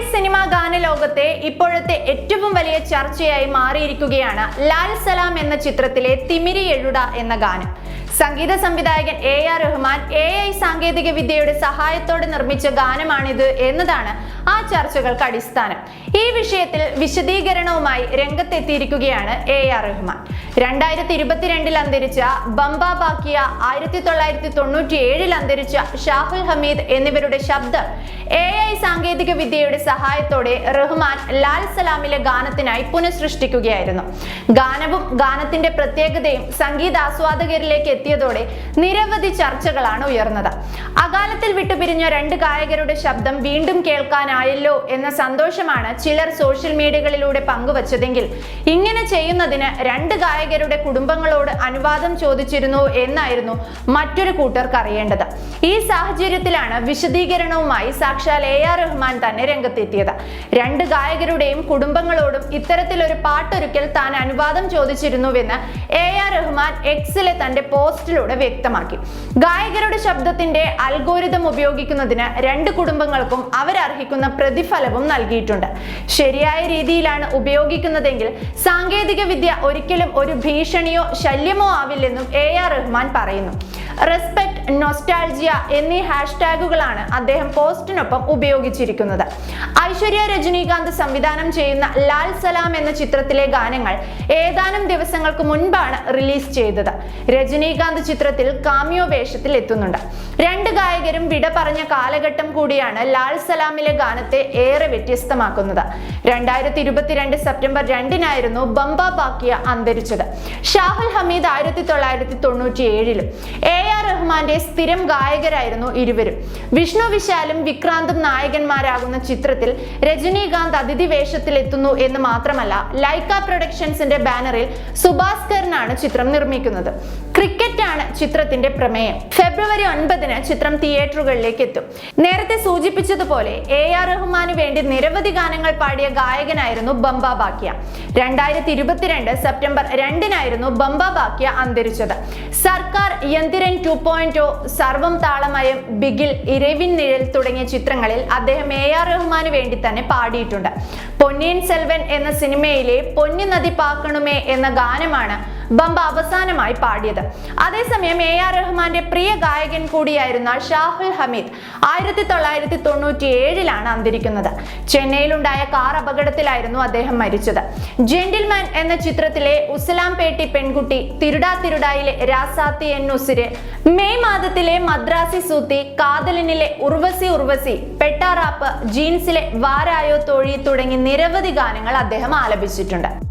Malayali cinema ഗാന ലോകത്തെ ഇപ്പോഴത്തെ ഏറ്റവും വലിയ ചർച്ചയായി മാറിയിരിക്കുകയാണ് ലാൽ സലാം എന്ന ചിത്രത്തിലെ തിമിരി എഴുട എന്ന ഗാനം. സംഗീത സംവിധായകൻ A R Rahman A I സാങ്കേതിക വിദ്യയുടെ സഹായത്തോടെ നിർമ്മിച്ച ഗാനമാണിത് എന്നതാണ് ആ ചർച്ചകൾക്ക് അടിസ്ഥാനം. ഈ വിഷയത്തിൽ വിശദീകരണവുമായി രംഗത്തെത്തിയിരിക്കുകയാണ് എ ആർ റഹ്മാൻ. രണ്ടായിരത്തി ഇരുപത്തിരണ്ടിൽ അന്തരിച്ച ബംബ ബാക്കിയ ആയിരത്തി തൊള്ളായിരത്തി തൊണ്ണൂറ്റി ഏഴിൽ അന്തരിച്ച ഷാഹുൽ ഹമീദ് എന്നിവരുടെ ശബ്ദം എ സാങ്കേതിക വിദ്യയുടെ സഹായത്തോടെ റഹ്മാൻ ലാൽ സലാമിലെ ഗാനത്തിനായി പുനഃസൃഷ്ടിക്കുകയായിരുന്നു. ഗാനവും ഗാനത്തിന്റെ പ്രത്യേകതയും സംഗീതാസ്വാദകരിലേക്ക് എത്തിയതോടെ നിരവധി ചർച്ചകളാണ് ഉയർന്നത്. അകാലത്തിൽ വിട്ടുപിരിഞ്ഞ രണ്ട് ഗായകരുടെ ശബ്ദം വീണ്ടും കേൾക്കാനായല്ലോ എന്ന സന്തോഷമാണ് ചിലർ സോഷ്യൽ മീഡിയകളിലൂടെ പങ്കുവച്ചതെങ്കിൽ. ഇങ്ങനെ ചെയ്യുന്നതിന് രണ്ട് ഗായകരുടെ കുടുംബങ്ങളോട് അനുവാദം ചോദിച്ചിരുന്നു എന്നായിരുന്നു മറ്റൊരു കൂട്ടർക്ക് അറിയേണ്ടത് ഈ സാഹചര്യത്തിലാണ് വിശദീകരണവുമായി സാക്ഷാൽ എ ആർ റഹ്മാൻ തന്നെ രംഗത്തെത്തിയത്. രണ്ട് ഗായകരുടെയും കുടുംബങ്ങളോടും ഇത്തരത്തിലൊരു പാട്ടൊരുക്കൽ താൻ അനുവാദം ചോദിച്ചിരുന്നുവെന്ന് എ ആർ റഹ്മാൻ എക്സിലെ തന്റെ പോസ്റ്റിലൂടെ വ്യക്തമാക്കി. ഗായകരുടെ ശബ്ദത്തിന്റെ അൽഗോരിതം ഉപയോഗിക്കുന്നതിന് രണ്ട് കുടുംബങ്ങൾക്കും അവരർഹിക്കുന്ന പ്രതിഫലവും നൽകിയിട്ടുണ്ട്. ശരിയായ രീതിയിലാണ് ഉപയോഗിക്കുന്നതെങ്കിൽ സാങ്കേതിക വിദ്യ ഒരിക്കലും ഒരു ഭീഷണിയോ ശല്യമോ ആവില്ലെന്നും എ ആർ റഹ്മാൻ പറയുന്നു. റെസ്പെക്ട് നൊസ്റ്റാൾജിയ എന്നീ ഹാഷ്ടാഗുകളാണ് അദ്ദേഹം പോസ്റ്റിനൊപ്പം ഉപയോഗിച്ചിരിക്കുന്നത്. ഐശ്വര്യ രജനീകാന്ത് സംവിധാനം ചെയ്യുന്ന ലാൽ സലാം എന്ന ചിത്രത്തിലെ ഗാനങ്ങൾ ഏതാനും ദിവസങ്ങൾക്ക് മുൻപാണ് റിലീസ് ചെയ്തത്. രജനീകാന്ത് ചിത്രത്തിൽ കാമിയോ വേഷത്തിൽ എത്തുന്നുണ്ട്. രണ്ട് ഗായകരും വിട പറഞ്ഞ കാലഘട്ടം കൂടിയാണ് ലാൽ സലാമിലെ ഗാനത്തെ ഏറെ വ്യത്യസ്തമാക്കുന്നത്. രണ്ടായിരത്തി ഇരുപത്തിരണ്ട് സെപ്റ്റംബർ രണ്ടിനായിരുന്നു ബംബ ബാക്കിയ അന്തരിച്ചത്. ഷാഹുൽ ഹമീദ് ആയിരത്തി തൊള്ളായിരത്തി തൊണ്ണൂറ്റി ഏഴിലും എ. ആർ. റഹ്മാന്റെ സ്ഥിരം ഗായകരായിരുന്നു ഇരുവരും. വിഷ്ണു വിശാലും വിക്രാന്തും നായകന്മാരാകുന്ന ചിത്രത്തിൽ രജനീകാന്ത് അതിഥി വേഷത്തിൽ എത്തുന്നു എന്ന് മാത്രമല്ല ലൈക്ക പ്രൊഡക്ഷൻസിന്റെ ബാനറിൽ സുഭാസ്കറിനാണ് ചിത്രം നിർമ്മിക്കുന്നത്. ക്രിക്കറ്റ് ചിത്രത്തിന്റെ പ്രമേയം. ഫെബ്രുവരി ഒൻപതിന് ചിത്രം തിയേറ്ററുകളിലേക്ക് എത്തും നേരത്തെ സൂചിപ്പിച്ചതുപോലെ എ ആർ റഹ്മാനു വേണ്ടി നിരവധി ഗാനങ്ങൾ പാടിയ ഗായകനായിരുന്നു ബംബ ബാക്കിയ. രണ്ടായിരത്തി ഇരുപത്തിരണ്ട് സെപ്റ്റംബർ രണ്ടിനായിരുന്നു ബംബ ബാക്യ അന്തരിച്ചത്. സർക്കാർ യന്തിരൻ ടു പോയിന്റ് സർവം താളമയം ബിഗിൽ ഇരവിൻ നിഴൽ തുടങ്ങിയ ചിത്രങ്ങളിൽ അദ്ദേഹം എ ആർ റഹ്മാനു വേണ്ടി തന്നെ പാടിയിട്ടുണ്ട്. പൊന്നിയൻ സെൽവൻ എന്ന സിനിമയിലെ പൊന്നി നദി പാക്കണുമേ എന്ന ഗാനമാണ് ബംബ അവസാനമായി പാടിയത്. അതേസമയം എ ആർ റഹ്മാന്റെ പ്രിയ ഗായകൻ കൂടിയായിരുന്ന ഷാഹുൽ ഹമീദ് ആയിരത്തി തൊള്ളായിരത്തി തൊണ്ണൂറ്റി ഏഴിലാണ് അന്തരിക്കുന്നത്. ചെന്നൈയിലുണ്ടായ കാർ അപകടത്തിലായിരുന്നു അദ്ദേഹം മരിച്ചത്. ജെന്റിൽമാൻ എന്ന ചിത്രത്തിലെ ഉസ്ലാംപേട്ടി പെൺകുട്ടി തിരുടാ തിരുടായിലെ രാസാത്തി എന്നുസിര് മെയ് മാസത്തിലെ മദ്രാസി സൂത്തി കാതലിനിലെ ഉർവസി ഉർവസി പെട്ടാറാപ്പ് ജീൻസിലെ വാരായോ തോഴി തുടങ്ങി നിരവധി ഗാനങ്ങൾ അദ്ദേഹം ആലപിച്ചിട്ടുണ്ട്.